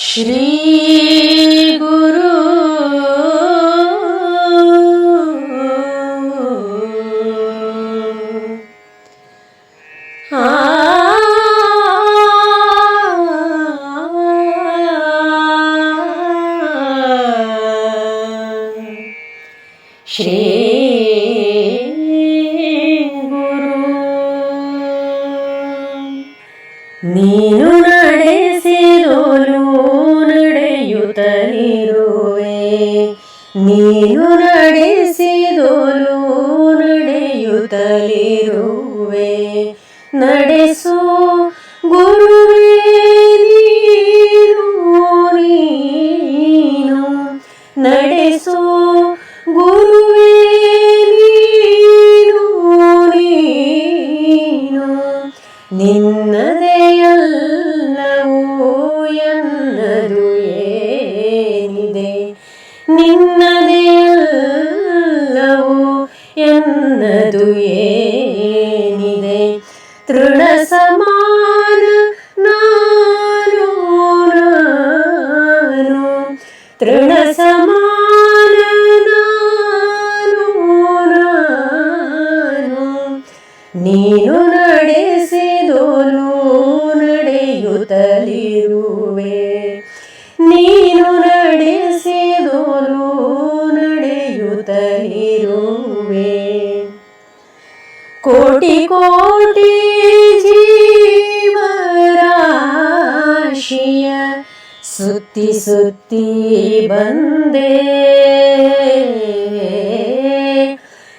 श्री ನೀನು ನಡೆಸಿದೋಲು ನಡೆಯುತ್ತಲಿರುವೆ. ನಡೆಸು ಗುರುವೇ ನೀನು ನಡೆಸು ಗುರುವೇ ನೀನು ನೀನು. ಎನ್ನದು ಏನಿದೆ ತೃಣ ಸಮಾನ ನಾನು ನಾನು ತೃಣ ಸಮಾನ ನಾನು ನಾನು ನೀನು ನಡೆಸಿದೋಲು ನಡೆಯುತ್ತಲಿರುವೆ कोटि जीवराशिय मराशिय सुति बन्दे वन्दे।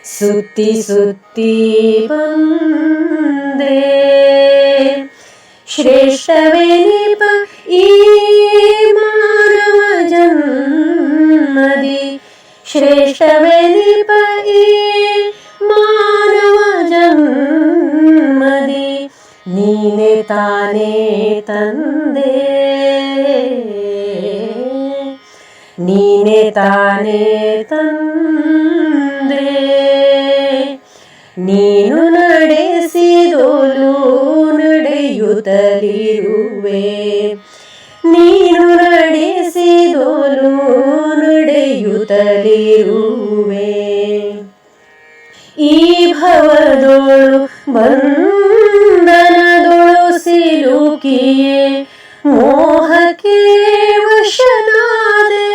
सुति बन्दे श्रेष्ठवेनिप पई मारमजि श्रेष्ठवेल पी ತಾನೇ ತಂದೆ. ನೀನೆ ತಾನೇ ತಂದೆ. ನೀನು ನಡೆಸಿದೋಲು ನಡೆಯುತ್ತಲಿರುವೆ ನೀನು ನಡೆಸಿದೋಲು ನಡೆಯುತ್ತಲಿರುವೆ ಈ ಭವದೋಳು ಬಂಧನದೊಳು ಸಿಲುಕಿಯೇ ಮೋಹಕ್ಕೆ ವಶನಾದೆ.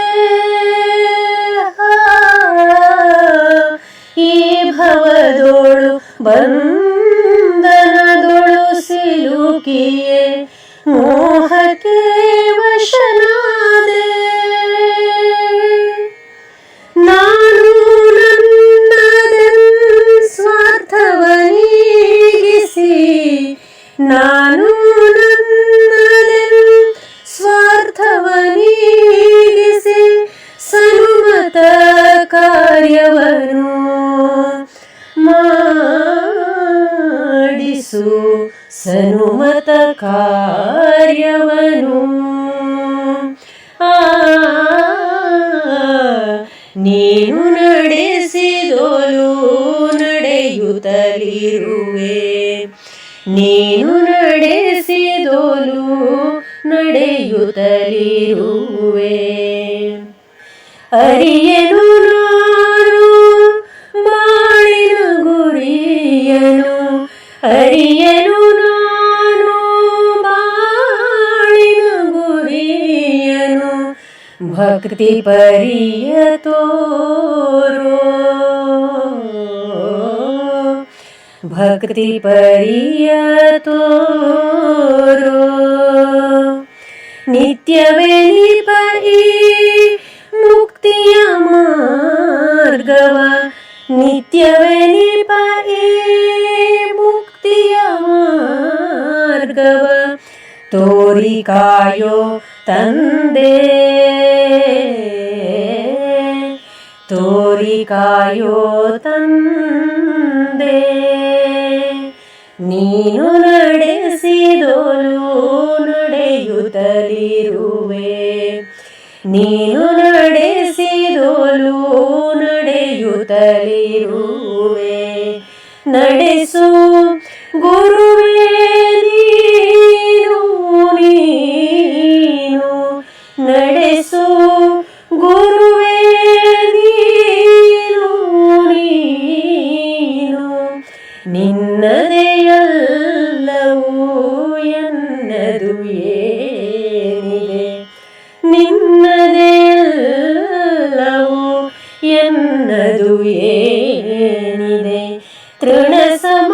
ಈ ಭವದೋಳು ಬಂಧನದೊಳು ಸಿಲುಕಿಯೇ ಮೋಹಕ್ಕೆ ವಶನಾದೆ. ಕಾರ್ಯವನ್ನು ಮಾಡಿಸು ಸನುಮತ ಕಾರ್ಯವನು. ಆ ನೀನು ನಡೆಸಿದೋಲು ನಡೆಯುತ್ತಲಿರುವೆ. ನೀನು ನಡೆಸಿದೋಲು ನಡೆಯುತ್ತಲಿರುವೆ ಅರಿಯನು ನಾನು ಬಾಳಿನ ಗುರಿಯನು ಭಕ್ತಿ ಪರಿಯ ತೋರೋ ಭಕ್ತಿ ಪರಿಯ ತೋರೋ ನಿತ್ಯವೇ ಮಾರ್ಗವ ತೋರಿ ಕಾಯೋ ತಂದೆ. ತೋರಿ ಕಾಯೋ ತಂದೆ. ನೀನು ನಡೆಸಿದೋಲು ನಡೆಯುತ್ತಲಿರುವೆ. ನೀನು ನಡೆಸಿದೋಲು ನಡೆಯುತ್ತಲಿರುವೆ. ನಡೆಸು യേസു ഗുരുവേ നീനു നീനു നിന്നതയല്ലവൂ എന്നതു ഏനിലെ നിന്നതയല്ലവൂ എന്നതു ഏനിലെ തൃണസമ